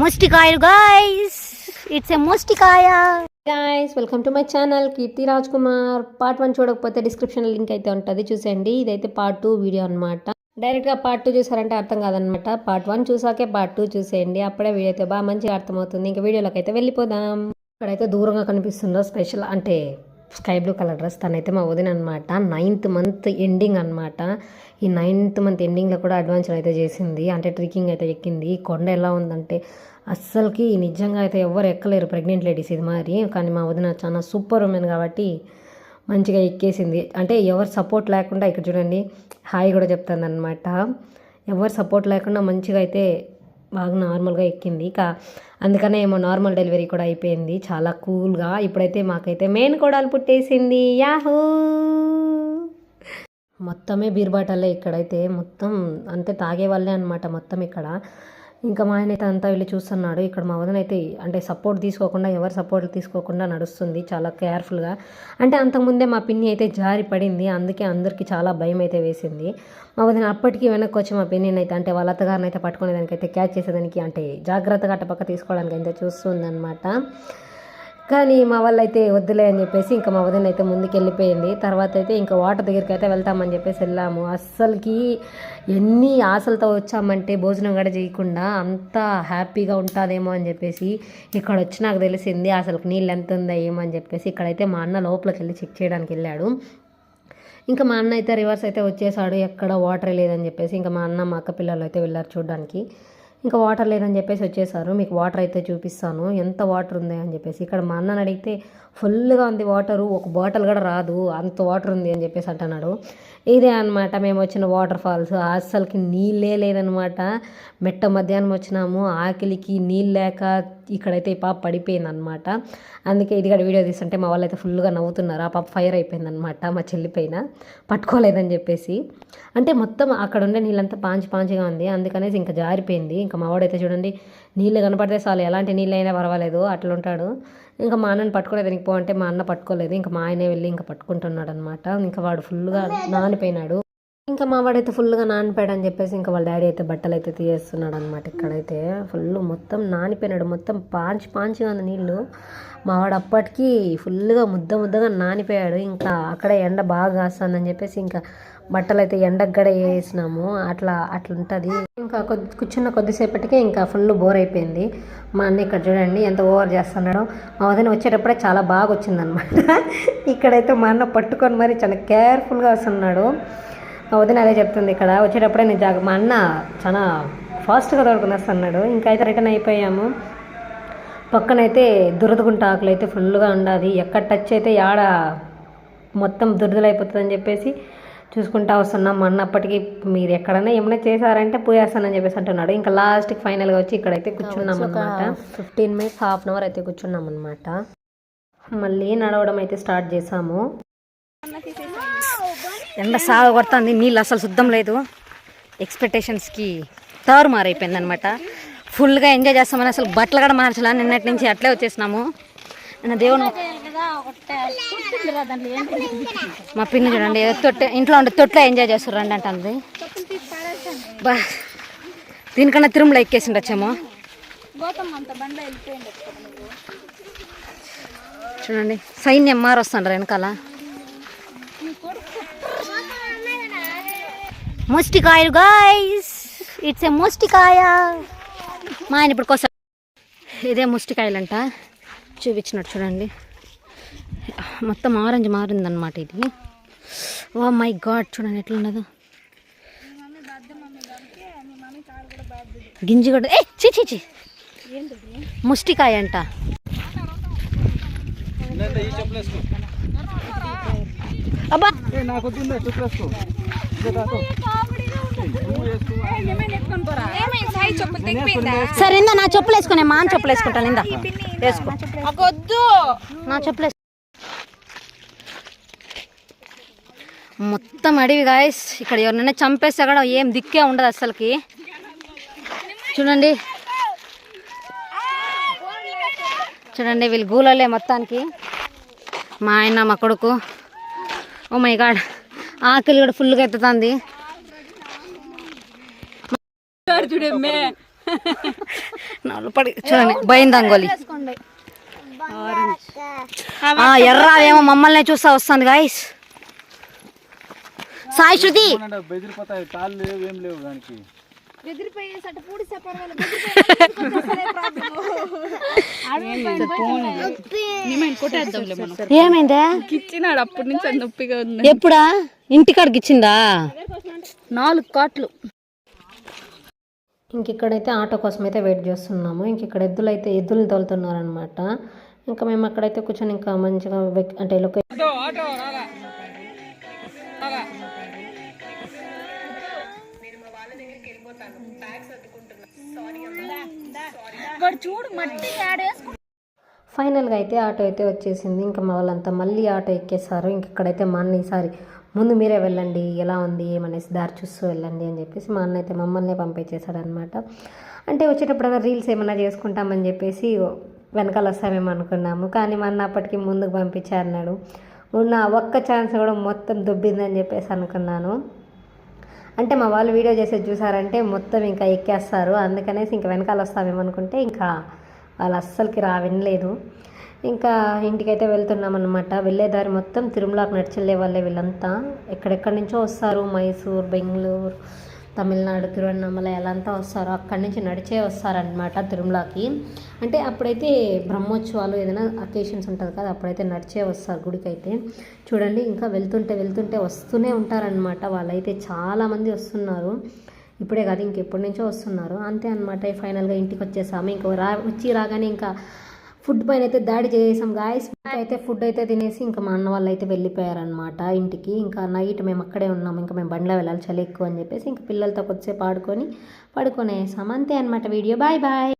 ముష్టికాయలు guys it's a ముష్టికాయ. Guys welcome to my channel Keerthi Raj Kumar part one చూడకపోతే description link అయితే ఉంటుంది చూసేయండి. ఇదైతే పార్ట్ టూ వీడియో అనమాట డైరెక్ట్గా పార్ట్ టూ చూసారంటే అర్థం కాదనమాట పార్ట్ వన్ చూసాకే పార్ట్ టూ చూసేయండి. అప్పుడే వీడియో అయితే బాగా మంచిగా అర్థమవుతుంది. ఇంకా వీడియోలోకి అయితే వెళ్ళిపోదాం. ఇక్కడైతే దూరంగా కనిపిస్తుందో స్పెషల్ అంటే స్కై బ్లూ కలర్ డ్రెస్ తనైతే మా వదిన అనమాట నైన్త్ మంత్ ఎండింగ్ అనమాట ఈ నైన్త్ మంత్ ఎండింగ్లో కూడా అడ్వెంచర్ అయితే చేసింది. అంటే ట్రెక్కింగ్ అయితే ఎక్కింది. ఈ కొండ ఎలా ఉందంటే అస్సలకి నిజంగా అయితే ఎవరు ఎక్కలేరు ప్రెగ్నెంట్ లేడీస్ ఇది మరి. కానీ మా వదిన చాలా సూపర్ ఉమెన్ కాబట్టి మంచిగా ఎక్కేసింది. అంటే ఎవరు సపోర్ట్ లేకుండా ఇక్కడ చూడండి హాయ్ కూడా చెప్తుంది అనమాట ఎవరు సపోర్ట్ లేకుండా మంచిగా అయితే బాగా నార్మల్గా ఎక్కింది. ఇక అందుకనే ఏమో నార్మల్ డెలివరీ కూడా అయిపోయింది. చాలా కూల్గా ఇప్పుడైతే మాకైతే మెయిన్ కోడలు పుట్టేసింది. యాహూ! మొత్తమే బీర్బాటల్లో ఇక్కడైతే మొత్తం అంతే తాగే వాళ్ళే అనమాట మొత్తం ఇక్కడ. ఇంకా మా ఆయన అయితే అంతా వెళ్ళి చూస్తున్నాడు. ఇక్కడ మా వదిన అయితే అంటే సపోర్ట్ తీసుకోకుండా ఎవరు సపోర్ట్ తీసుకోకుండా నడుస్తుంది చాలా కేర్ఫుల్గా అంటే అంతకుముందే మా పిన్ని అయితే జారి పడింది. అందుకే అందరికీ చాలా భయం అయితే వేసింది. మా వదిన అప్పటికి వెనక్కి వచ్చి మా పిన్నిని అయితే అంటే వాళ్ళ అత్తగారిని అయితే పట్టుకునేదానికి అయితే క్యాచ్ చేసేదానికి అంటే జాగ్రత్తగా అట్టపక్క తీసుకోవడానికి అయితే చూస్తుంది అనమాట కానీ మా వాళ్ళు అయితే వద్దులే అని చెప్పేసి ఇంకా మా వదిన అయితే ముందుకు వెళ్ళిపోయింది తర్వాత అయితే ఇంకా వాటర్ దగ్గరికి అయితే వెళ్తామని చెప్పేసి వెళ్ళాము. అస్సలకి ఎన్ని ఆశలతో వచ్చామంటే భోజనం కూడా చేయకుండా అంత హ్యాపీగా ఉంటుందేమో అని చెప్పేసి ఇక్కడ వచ్చి నాకు తెలిసింది అసలు నీళ్ళు ఎంత ఉందో ఏమో అని చెప్పేసి ఇక్కడైతే మా అన్న లోపలికి వెళ్ళి చెక్ చేయడానికి వెళ్ళాడు. ఇంకా మా అన్న అయితే రివర్స్ అయితే వచ్చేసాడు. ఎక్కడ వాటర్ లేదని చెప్పేసి ఇంకా మా అన్న మా అక్క పిల్లలు అయితే వెళ్ళారు చూడడానికి. ఇంకా వాటర్ లేదని చెప్పేసి వచ్చేసారు. మీకు వాటర్ అయితే చూపిస్తాను. ఎంత వాటర్ ఉంది అని చెప్పేసి. ఇక్కడ మా అన్నని అడిగితే ఫుల్గా ఉంది వాటరు ఒక బాటిల్ కూడా రాదు అంత వాటర్ ఉంది అని చెప్పేసి అంటున్నాడు. ఇదే అనమాట మేము వచ్చిన వాటర్ ఫాల్స్. అస్సలకి నీళ్ళే లేదనమాట మెట్ట మధ్యాహ్నం వచ్చినాము ఆకలికి నీళ్ళు లేక ఇక్కడైతే ఈ పాప పడిపోయింది అనమాట అందుకే ఇది కూడా వీడియో తీస్తుంటే మా వాళ్ళు అయితే ఫుల్గా నవ్వుతున్నారు. ఆ పాప ఫైర్ అయిపోయింది అనమాట మా చెల్లి పైన. పట్టుకోలేదని చెప్పేసి. అంటే మొత్తం అక్కడ ఉండే నీళ్ళంతా పాంచి పాంచిగా ఉంది. అందుకనేసి ఇంకా జారిపోయింది. ఇంకా మా వాడైతే చూడండి నీళ్ళు కనపడితే చాలు ఎలాంటి నీళ్ళు అయినా పర్వాలేదు అట్లా ఉంటాడు. ఇంకా మా అన్నని పట్టుకోలేదానికి పో అంటే మా అన్న పట్టుకోలేదు ఇంకా మా ఆయనే వెళ్ళి ఇంకా పట్టుకుంటున్నాడు అనమాట ఇంకా వాడు ఫుల్గా నానిపోయినాడు. ఇంకా మా వాడైతే ఫుల్గా నానిపోయాడు అని చెప్పేసి ఇంకా వాళ్ళ డాడీ అయితే బట్టలు అయితే తీయేస్తున్నాడు అనమాట ఇక్కడైతే. ఫుల్ మొత్తం నానిపోయినాడు. మొత్తం పాంచి పాంచిగా ఉంది నీళ్ళు. మా వాడు అప్పటికి ఫుల్గా ముద్ద ముద్దగా నానిపోయాడు. ఇంకా అక్కడ ఎండ బాగా కాస్తుందని చెప్పేసి ఇంకా బట్టలు అయితే ఎండకు గడ వేసినాము. అట్లా అట్లా ఉంటుంది. ఇంకా కొద్ది కూర్చున్న కొద్దిసేపటికే ఇంకా ఫుల్ బోర్ అయిపోయింది. మా అన్న ఇక్కడ చూడండి ఎంత ఓవర్ చేస్తున్నాడో. మా వదిన వచ్చేటప్పుడే చాలా బాగా వచ్చిందనమాట ఇక్కడైతే మా అన్న పట్టుకొని మరి చాలా కేర్ఫుల్గా వస్తున్నాడు. వదిన అదే చెప్తుంది ఇక్కడ. వచ్చేటప్పుడే నేను జాగ మా అన్న చాలా ఫాస్ట్గా దొరుకుని వస్తున్నాడు ఇంకా అయితే రిటర్న్ అయిపోయాము. పక్కనైతే దురదగుంట ఆకులు అయితే ఫుల్గా ఉండాలి. ఎక్కడ టచ్ అయితే యాడ మొత్తం దురదలైపోతుందని చెప్పేసి చూసుకుంటా వస్తున్నాం. మా అన్న అప్పటికి మీరు ఎక్కడైనా ఏమైనా చేశారంటే పోయేస్తానని చెప్పేసి అంటున్నాడు. ఇంకా లాస్ట్కి ఫైనల్గా వచ్చి ఇక్కడైతే కూర్చున్నాం అనమాట fifteen minutes half an hour అయితే కూర్చున్నాం అనమాట మళ్ళీ నడవడం అయితే స్టార్ట్ చేసాము. ఎండ సాగ కొడుతుంది నీళ్ళు అసలు శుద్ధం లేదు. ఎక్స్పెక్టేషన్స్కి తారుమారైపోయింది అనమాట ఫుల్గా ఎంజాయ్ చేస్తామని అసలు బట్టలు కూడా మార్చలా నిన్నటి నుంచి అట్లే వచ్చేసినాము. నిన్న దేవుని మా పిన్ని చూడండి తొట్టె ఇంట్లో ఉండే తొట్లో ఎంజాయ్ చేస్తారు రండి అంటుంది. బా దీనికన్నా తిరుమల ఎక్కేసి వచ్చాము. చూడండి సైన్యం మారొస్తుండ్రు వెనకాల. ముష్టికాయలు గాయస్ ఇట్స్ ఎ ముష్టికాయ. మా ఆయన ఇప్పుడు కోసం ఇదే ముష్టికాయలంట. చూపించినట్టు చూడండి. మొత్తం ఆరెంజ్ మారిందనమాట ఇది. ఓ మై గాడ్ చూడండి ఎట్లున్నదో. గింజి కూడా ఏ చి చి చి ముష్టికాయ అంట అబ్బా! సరే ఇందా నా చెప్పులు వేసుకునే మా అన్న చెప్పులు వేసుకుంటాను ఇందా. వేసుకో. నా చెప్పులు వేసుకో. మొత్తం అడవి గాయస్ ఇక్కడ ఎవరినైనా చంపేస్తే కూడా ఏం దిక్కే ఉండదు అసలుకి చూడండి. చూడండి వీళ్ళు గూలలే మొత్తానికి. మా ఆయన మా కొడుకు. ఓ మై గాడ్ ఆకలి కూడా ఫుల్గా ఎత్తుతుంది. చూడండి భయం దంగోలి. ఆ, ఎర్ర ఏమో మమ్మల్ని చూస్తా వస్తుంది గాయస్ సాయి శృతి! బెదిరిపోతాయి ఏమైందా? ఇచ్చినాడు అప్పటి నుంచి అది నొప్పిగా ఉంది. ఎప్పుడా? ఇంటికాడికి ఇచ్చిందా? నాలుగు కాట్లు. ఇంక ఇక్కడైతే ఆటో కోసం అయితే వెయిట్ చేస్తున్నాము. ఇంక ఇక్కడ ఎద్దులు అయితే ఎద్దులు తోలుతున్నారనమాట ఇంకా మేము అక్కడైతే కూర్చొని ఇంకా మంచిగా చూడు మట్టి ఆడేసుకుంటా ఫైనల్గా అయితే ఆటో అయితే వచ్చేసింది. ఇంకా మా వాళ్ళంతా మళ్ళీ ఆటో ఎక్కేసారు ఇంక ఇక్కడైతే మా అన్న ఈసారి ముందు మీరే వెళ్ళండి. ఎలా ఉంది? ఏమనేసి దారి చూస్తూ వెళ్ళండి అని చెప్పేసి మా అన్న అయితే మమ్మల్ని పంపించేశాడు అనమాట అంటే వచ్చేటప్పుడు రీల్స్ ఏమైనా చేసుకుంటామని చెప్పేసి వెనకాల వస్తామేమో అనుకున్నాము. కానీ మా అన్న అప్పటికి ముందుకు పంపించా అన్నాడు ఉన్న ఒక్క ఛాన్స్ కూడా మొత్తం దుబ్బిందని చెప్పేసి అనుకున్నాను. అంటే మా వాళ్ళు వీడియో చేసేది చూసారంటే మొత్తం ఇంకా ఎక్కేస్తారు. అందుకనేసి ఇంకా వెనకాల వస్తామేమనుకుంటే ఇంకా వాళ్ళు అస్సలకి రా వినలేదు. ఇంకా ఇంటికైతే వెళ్తున్నాం అనమాట మొత్తం తిరుమలకు నడిచెళ్ళే వాళ్ళే వీళ్ళంతా. ఎక్కడెక్కడి నుంచో వస్తారు? మైసూర్ బెంగళూరు. తమిళనాడు తిరువన్నమల ఎలా అంతా వస్తారో. అక్కడి నుంచి నడిచే వస్తారనమాట తిరుమలకి. అంటే అప్పుడైతే బ్రహ్మోత్సవాలు ఏదైనా అకేషన్స్ ఉంటుంది కదా అప్పుడైతే నడిచే వస్తారు గుడికి అయితే చూడండి ఇంకా వెళ్తుంటే వెళ్తుంటే వస్తూనే ఉంటారనమాట వాళ్ళైతే. చాలామంది వస్తున్నారు. ఇప్పుడే కాదు ఇంకెప్పటి నుంచో వస్తున్నారు. అంతే అనమాట ఫైనల్గా ఇంటికి వచ్చేసాము ఇంకా రా వచ్చి రాగానే ఇంకా ఫుడ్ పైన అయితే దాడి చేసాం గాయస్ అయితే ఫుడ్ అయితే తినేసి ఇంకా మా అన్న వాళ్ళు అయితే వెళ్ళిపోయారనమాట ఇంటికి. ఇంకా నైట్ మేము అక్కడే ఉన్నాం. ఇంకా మేము బండ్లో వెళ్ళాలి చలి ఎక్కువ అని చెప్పేసి ఇంకా పిల్లలతో కొద్దిసేపు ఆడుకొని పడుకొనేసాం. అంతే అనమాట వీడియో. Bye bye